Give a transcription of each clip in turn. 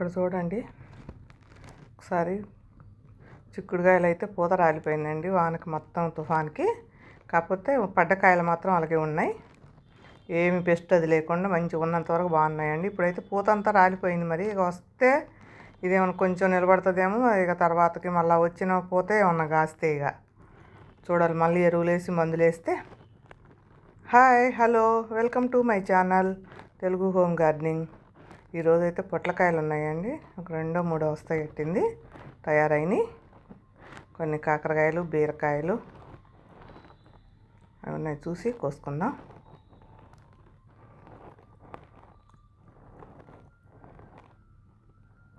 ఇక్కడ చూడండి. ఒకసారి చిక్కుడుకాయలు అయితే పూత రాలిపోయిందండి వానకి మొత్తం తుఫాన్కి. కాకపోతే పడ్డకాయలు మాత్రం అలాగే ఉన్నాయి. ఏమి పెస్ట్ అది లేకుండా మంచిగా ఉన్నంతవరకు బాగున్నాయండి. ఇప్పుడైతే పూత అంతా రాలిపోయింది మరి. ఇక వస్తే ఇదేమన్నా కొంచెం నిలబడుతుందేమో. ఇక తర్వాతకి మళ్ళీ వచ్చిన పోతే ఏమన్నా కాస్తే ఇక. చూడాలి మళ్ళీ ఎరువులేసి మందులేస్తే. మందులు వేస్తే hi hello welcome to my channel Telugu home gardening. ఈరోజు అయితే పొట్లకాయలు ఉన్నాయండి ఒక రెండో మూడో వస్తాయి పెట్టింది. తయారైనవి కొన్ని కాకరకాయలు బీరకాయలు అవి ఉన్నాయి చూసి కోసుకుందాం.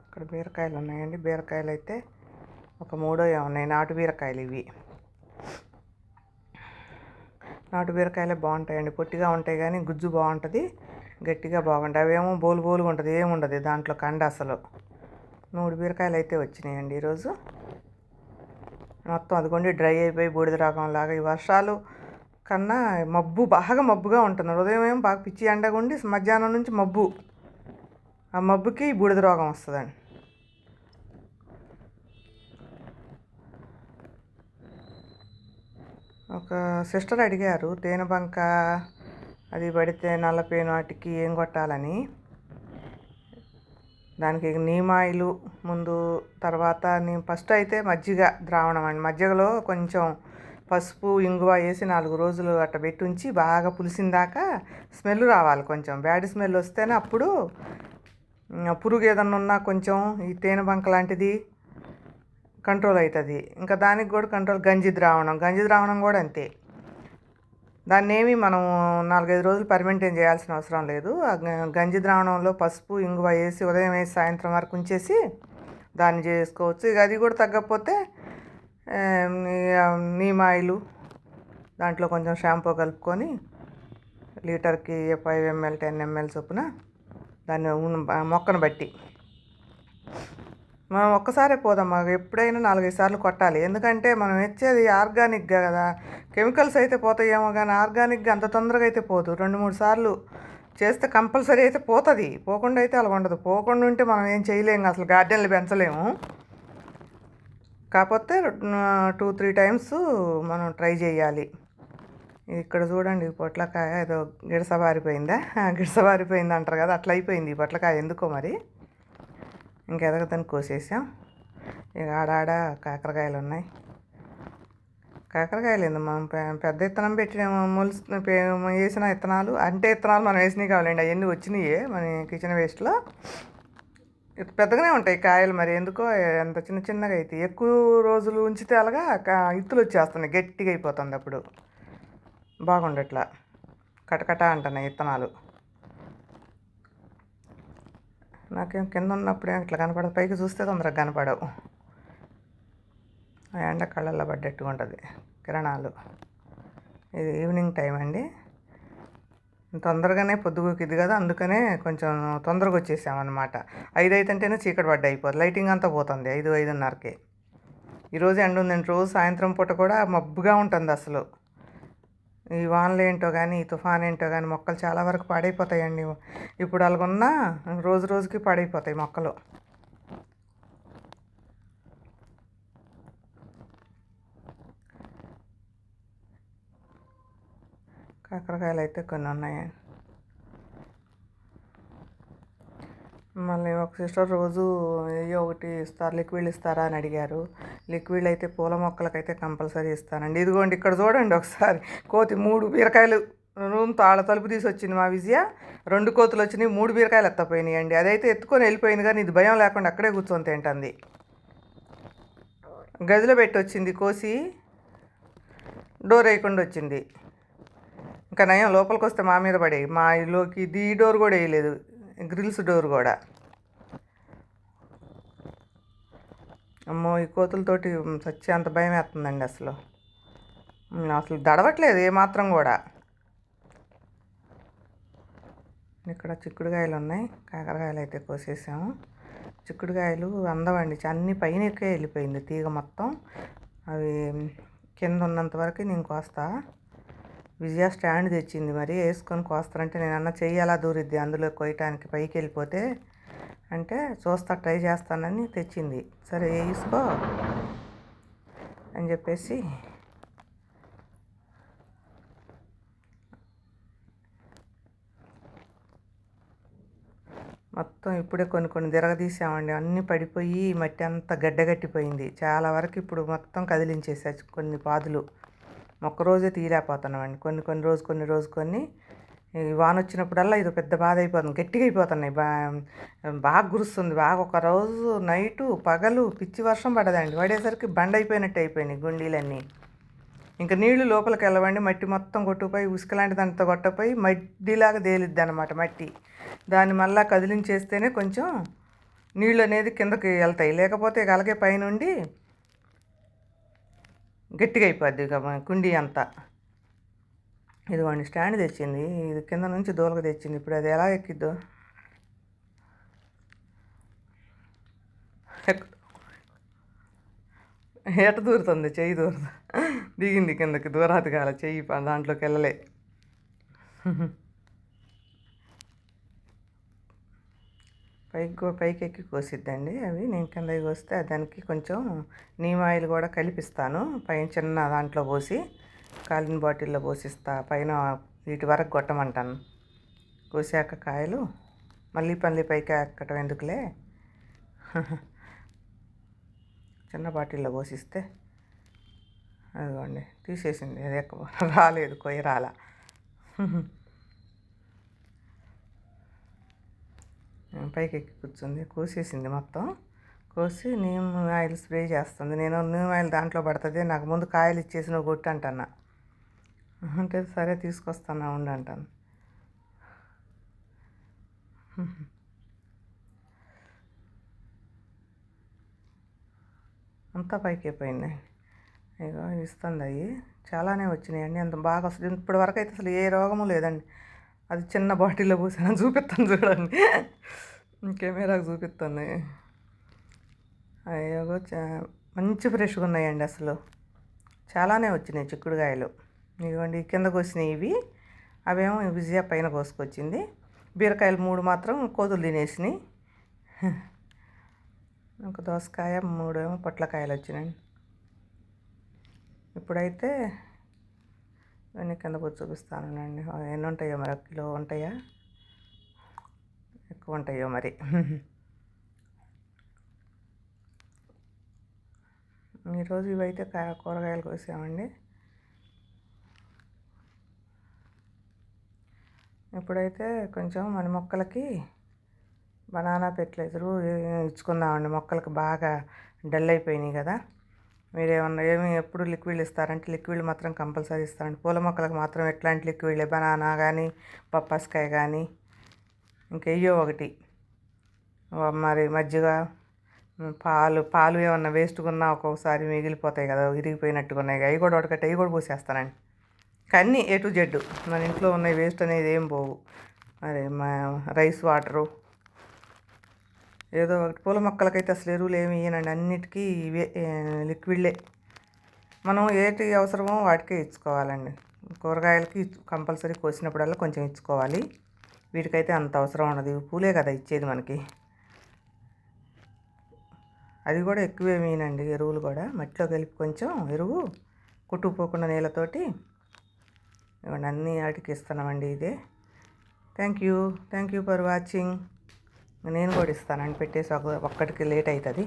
ఇక్కడ బీరకాయలు ఉన్నాయండి బీరకాయలు అయితే ఒక మూడో ఉన్నాయి నాటు బీరకాయలు ఇవి. నాటు బీరకాయలే బాగుంటాయండి. పొట్టిగా ఉంటాయి కానీ గుజ్జు బాగుంటుంది. గట్టిగా బాగుంటాయి అవేమో బోలు బోలుగా ఉంటుంది ఏముండదు. దాంట్లో కండ అసలు. మూడు బీరకాయలు అయితే వచ్చినాయండి ఈరోజు. మొత్తం అదిగోండి డ్రై అయిపోయి బూడిద లాగా ఈ వర్షాలు కన్నా మబ్బు బాగా మబ్బుగా ఉంటుంది ఉదయం ఏమో బాగా పిచ్చి ఎండగా ఉండి మధ్యాహ్నం నుంచి మబ్బు. ఆ మబ్బుకి బూడిద రోగం వస్తుందండి. ఒక సిస్టర్ అడిగారు తేనె బంక అది పడితే నల్లపేను వాటికి ఏం కొట్టాలని? దానికి నీమాయిలు ముందు తర్వాత నేను ఫస్ట్ అయితే మజ్జిగ ద్రావణం అండి. మజ్జిగలో కొంచెం పసుపు ఇంగువ వేసి నాలుగు రోజులు అట్ట పెట్టి ఉంచి బాగా పులిసిన దాకా స్మెల్ రావాలి కొంచెం. బ్యాడ్ స్మెల్ వస్తేనే అప్పుడు పురుగు ఏదన్నా ఉన్నా కొంచెం ఈ తేనె బంక లాంటిది కంట్రోల్ అవుతుంది. ఇంకా దానికి కూడా కంట్రోల్ గంజి ద్రావణం. గంజి ద్రావణం కూడా అంతే. దాన్ని ఏమి మనం నాలుగైదు రోజులు పర్మెంటైన్ చేయాల్సిన అవసరం లేదు. గంజి ద్రావణంలో పసుపు ఇంగువ వేసి ఉదయం వేసి సాయంత్రం వరకు ఉంచేసి దాన్ని చేసుకోవచ్చు. ఇక అది కూడా తగ్గకపోతే నీమాయిలు దాంట్లో కొంచెం షాంపూ కలుపుకొని లీటర్కి ఫైవ్ ఎంఎల్ టెన్ ఎంఎల్ చొప్పున దాన్ని మొక్కను బట్టి మనం ఒక్కసారే పోదాం ఎప్పుడైనా నాలుగైదు సార్లు కొట్టాలి. ఎందుకంటే మనం ఇచ్చేది ఆర్గానిక్గా కదా. కెమికల్స్ అయితే పోతాయేమో కానీ ఆర్గానిక్గా అంత తొందరగా అయితే పోదు. రెండు మూడు సార్లు చేస్తే కంపల్సరీ అయితే పోతుంది. పోకుండా అయితే అలా ఉండదు. పోకుండా ఉంటే మనం ఏం చేయలేము అసలు గార్డెన్లు పెంచలేము. కాకపోతే టూ త్రీ టైమ్స్ మనం ట్రై చేయాలి. ఇక్కడ చూడండి పొట్లకాయ ఏదో గిడసబారిపోయిందా గిడసబారిపోయింది అంటారు కదా అట్లా అయిపోయింది ఈ పొట్లకాయ. ఎందుకో మరి? ఇంకెదగదని కోసేసాం. ఇక ఆడాడ కాకరకాయలు ఉన్నాయి. కాకరకాయలు ఏంది మనం పెద్ద ఇత్తనం పెట్టిన మొలిసిన వేసిన విత్తనాలు అంటే విత్తనాలు మనం వేసినవి కావాలండి. అవన్నీ వచ్చినాయి మన కిచెన్ వేస్ట్లో పెద్దగానే ఉంటాయి కాయలు మరి. ఎందుకో ఎంత చిన్న చిన్నగా అయితే. ఎక్కువ రోజులు ఉంచితే అలాగా ఇత్తులు వచ్చేస్తున్నాయి. గట్టిగా అయిపోతుంది అప్పుడు. బాగుండట్లా. కటకట అంటున్నాయి ఇత్తనాలు. నాకేం కింద ఉన్నప్పుడే ఇట్లా కనపడదు. పైకి చూస్తే తొందరగా కనపడవు. ఆ ఎండ కళ్ళల్లో పడ్డట్టుగా ఉంటుంది. కిరణాలు. ఇది ఈవినింగ్ టైం అండి. తొందరగానే పొద్దుగుకిది కదా అందుకనే కొంచెం తొందరగా వచ్చేసామన్నమాట. ఐదు అంటేనే చీకటి పడ్డ అయిపోతుంది లైటింగ్ అంతా పోతుంది ఐదు ఐదున్నరకి. ఈరోజు ఎండ ఉందండి రోజు సాయంత్రం పూట కూడా మబ్బుగా ఉంటుంది అసలు. ఈ వానలు ఏంటో కానీ ఈ తుఫాన్ ఏంటో కానీ మొక్కలు చాలా వరకు పాడైపోతాయండి. ఇప్పుడు అలాగున్నా రోజు రోజుకి పాడైపోతాయి మొక్కలు. కాకరకాయలు అయితే కొన్ని ఉన్నాయండి. మళ్ళీ ఒక సిస్టర్ రోజు ఏయో ఒకటి ఇస్తారు లిక్విడ్ ఇస్తారా అని అడిగారు. లిక్విడ్ అయితే పూల మొక్కలకైతే కంపల్సరీ ఇస్తానండి. ఇదిగోండి ఇక్కడ చూడండి ఒకసారి. కోతి మూడు బీరకాయలు రూమ్ తాళ తలుపు తీసి వచ్చింది మా విజయ. రెండు కోతులు వచ్చినాయి మూడు బీరకాయలు ఎత్తపోయినాయి అండి అదైతే ఎత్తుకొని వెళ్ళిపోయింది కానీ ఇది భయం లేకుండా అక్కడే కూర్చొని తింటుంది. గదిలో పెట్టి వచ్చింది కోసి డోర్ వేయకుండా వచ్చింది. ఇంకా నయం లోపలికి వస్తే మా మీద పడేవి మా ఇల్లుకి ఇది డోర్ కూడా వేయలేదు. గ్రిల్స్ డోర్ కూడా. అమ్మో ఈ కోతులతోటి సచ్చి అంత భయం వేస్తుందండి అసలు. అసలు దడవట్లేదు ఏమాత్రం కూడా. ఇక్కడ చిక్కుడుకాయలు ఉన్నాయి. కాకరకాయలు అయితే కోసేసాము. చిక్కుడుకాయలు అందమండి అన్ని పైన ఎక్కే వెళ్ళిపోయింది తీగ మొత్తం. అవి కింద ఉన్నంత వరకు నేను కోస్తా. విజయ స్టాండ్ తెచ్చింది మరి వేసుకొని కోస్తారంటే నేను అన్న చెయ్యి అలా దూరిద్ది అందులో కొయ్యటానికి పైకి వెళ్ళిపోతే అంటే చూస్తా ట్రై చేస్తానని తెచ్చింది. సరే వేసుకో అని చెప్పేసి మొత్తం ఇప్పుడే కొన్ని కొన్ని తిరగదీసామండి అన్నీ పడిపోయి మట్టి అంతా గడ్డగట్టిపోయింది. చాలా వరకు ఇప్పుడు మొత్తం కదిలించేసా కొన్ని పాదులు. ఒక్క రోజే తీయలేకపోతున్నామండి. కొన్ని కొన్ని రోజు కొన్ని రోజు కొన్ని ఈ వాన వచ్చినప్పుడల్లా ఇది పెద్ద బాధ అయిపోతుంది. గట్టిగా అయిపోతున్నాయి. బా బాగా గురుస్తుంది బాగా ఒక రోజు నైటు పగలు పిచ్చి వర్షం పడదండి. పడేసరికి బండ అయిపోయినట్టు అయిపోయినాయి గుండీలన్నీ. ఇంకా నీళ్ళు లోపలికి వెళ్ళవండి. మట్టి మొత్తం కొట్టుకుపోయి ఉసుక లాంటి దాంతో కొట్టపోయి మట్టిలాగా తేలిద్ది అనమాట మట్టి. దాన్ని మళ్ళా కదిలించేస్తేనే కొంచెం నీళ్ళు అనేది కిందకి వెళ్తాయి. లేకపోతే అలాగే పైనుండి గట్టిగా అయిపోద్ది కుండీ అంతా. ఇదిగోండి స్టాండ్ తెచ్చింది. ఇది కింద నుంచి దూలక తెచ్చింది. ఇప్పుడు అది ఎలా ఎక్కిద్దో? ఎట దూరుతుంది? చెయ్యి దూరుతుంది. దిగింది కిందకి. దూరాది కాల. చెయ్యి దాంట్లోకి వెళ్ళలే పైకి పైకెక్కి పైకి ఎక్కి కోసిద్దండి అవి. నేను కింద కోస్తే దానికి కొంచెం నీమ్ ఆయిల్ కూడా కలిపిస్తాను. పైన చిన్న దాంట్లో పోసి కాలిన బాటిల్లో పోసిస్తా. పైన వీటి వరకు కొట్టమంటాను. కోసాక కాయలు మళ్ళీ పల్లి పైకి ఎక్కటం ఎందుకులే? చిన్న బాటిల్లో పోసిస్తే అదిగోండి తీసేసింది. అది ఎక్క రాలేదు కొయ్య రాలా. పైకి ఎక్కి కూర్చుంది. కోసేసింది మొత్తం. కోసి నీమ్ ఆయిల్ స్ప్రే చేస్తుంది. నేను నీమ్ ఆయిల్ దాంట్లో పడుతుంది. నాకు ముందు కాయలు ఇచ్చేసి నువ్వు కొట్టు అంటన్నా. అంటే సరే తీసుకొస్తాను ఉండు అంటాను. అంతా పైకి అయిపోయింది. ఇగో ఇస్తుంది అవి చాలానే వచ్చినాయండి అంత బాగా వస్తుంది ఇప్పటి వరకు అయితే అసలు ఏ రోగము లేదండి. అది చిన్న బాటిల్లో పోసాను చూపిస్తాను చూడండి. కెమెరాకు చూపిస్తాను అయ్యో మంచి ఫ్రెష్గా ఉన్నాయండి అసలు. చాలానే వచ్చినాయి చిక్కుడుకాయలు. ఇదిగోండి కిందకు వచ్చినాయి ఇవి. అవేమో విజయ పైన కోసుకొచ్చింది బీరకాయలు మూడు మాత్రం కోతులు తినేసినాయి. ఒక దోసకాయ మూడు ఏమో పొట్లకాయలు వచ్చినాయి. ఇప్పుడైతే ఇవన్నీ కింద పోయి చూపిస్తానండి ఎన్ని ఉంటాయో మరి? ఒక కిలో ఉంటాయా? ఎక్కువ ఉంటాయో మరి? ఈరోజు ఇవైతే కా- కూరగాయలు కోసామండి. ఇప్పుడైతే కొంచెం మన మొక్కలకి బనానా ఫెర్టిలైజరు ఇచ్చుకుందామండి. మొక్కలకు బాగా డల్ అయిపోయినాయి కదా. మీరేమన్నా ఏమి ఎప్పుడు లిక్విడ్లు ఇస్తారంటే లిక్విడ్లు మాత్రం కంపల్సరీ ఇస్తారండి. పూల మొక్కలకు మాత్రం ఎట్లాంటి లిక్విడ్లే బనానా కానీ పప్పాసకాయ కానీ ఇంకెయ్యో ఒకటి. మరి మజ్జిగ పాలు పాలు ఏమన్నా వేస్ట్గా ఒక్కొక్కసారి మిగిలిపోతాయి కదా ఇరిగిపోయినట్టుగా ఉన్నాయి అవి కూడా ఒకటి అవి కూడా పోసేస్తానండి. కానీ ఏ టు జెడ్ మన ఇంట్లో ఉన్న వేస్ట్ అనేది ఏం పోవు. మరి మా రైస్ వాటరు ఏదో ఒకటి. పూల మొక్కలకైతే అసలు ఎరువులు ఏమి ఇవ్వనండి అన్నిటికీ ఇవే లిక్విడ్లే. మనం ఏటి అవసరమో వాటికే ఇచ్చుకోవాలండి. కూరగాయలకి కంపల్సరీ కోసినప్పుడల్లా కొంచెం ఇచ్చుకోవాలి. వీటికైతే అంత అవసరం ఉండదు. పూలే కదా ఇచ్చేది మనకి. అది కూడా ఎక్కువే మీనండి ఎరువులు కూడా. మట్టిలో కలిపి కొంచెం ఎరువు కుట్టుకుపోకుండా నీళ్ళతోటి ఇవన్నీ అన్ని వాటికి ఇస్తున్నామండి ఇదే. Thank you. Thank you for watching. నేను కూడా ఇస్తానని పెట్టేసి ఒక ఒక్కటికి లేట్ అవుతుంది.